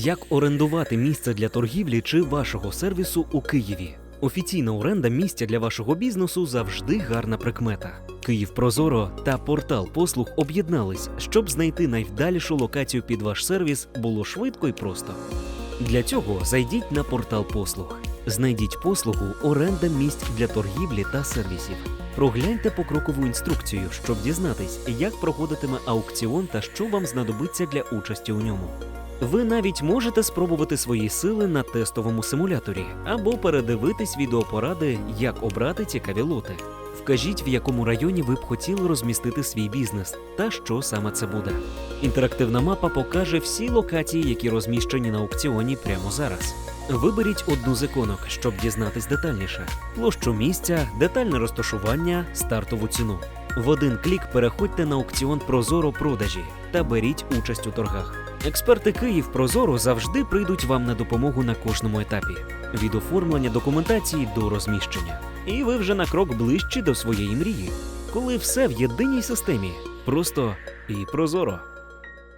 Як орендувати місце для торгівлі чи вашого сервісу у Києві? Офіційна оренда місця для вашого бізнесу завжди гарна прикмета. Київ Прозоро та портал послуг об'єднались, щоб знайти найвдалішу локацію під ваш сервіс було швидко і просто. Для цього зайдіть на портал послуг. Знайдіть послугу оренда місць для торгівлі та сервісів. Прогляньте покрокову інструкцію, щоб дізнатись, як проходитиме аукціон та що вам знадобиться для участі у ньому. Ви навіть можете спробувати свої сили на тестовому симуляторі або передивитись відеопоради, як обрати цікаві лоти. Вкажіть, в якому районі ви б хотіли розмістити свій бізнес та що саме це буде. Інтерактивна мапа покаже всі локації, які розміщені на аукціоні прямо зараз. Виберіть одну з іконок, щоб дізнатись детальніше: площу місця, детальне розташування, стартову ціну. В один клік переходьте на аукціон Прозоро продажі та беріть участь у торгах. Експерти Київ Прозоро завжди прийдуть вам на допомогу на кожному етапі від оформлення документації до розміщення. І ви вже на крок ближче до своєї мрії, коли все в єдиній системі, просто і прозоро.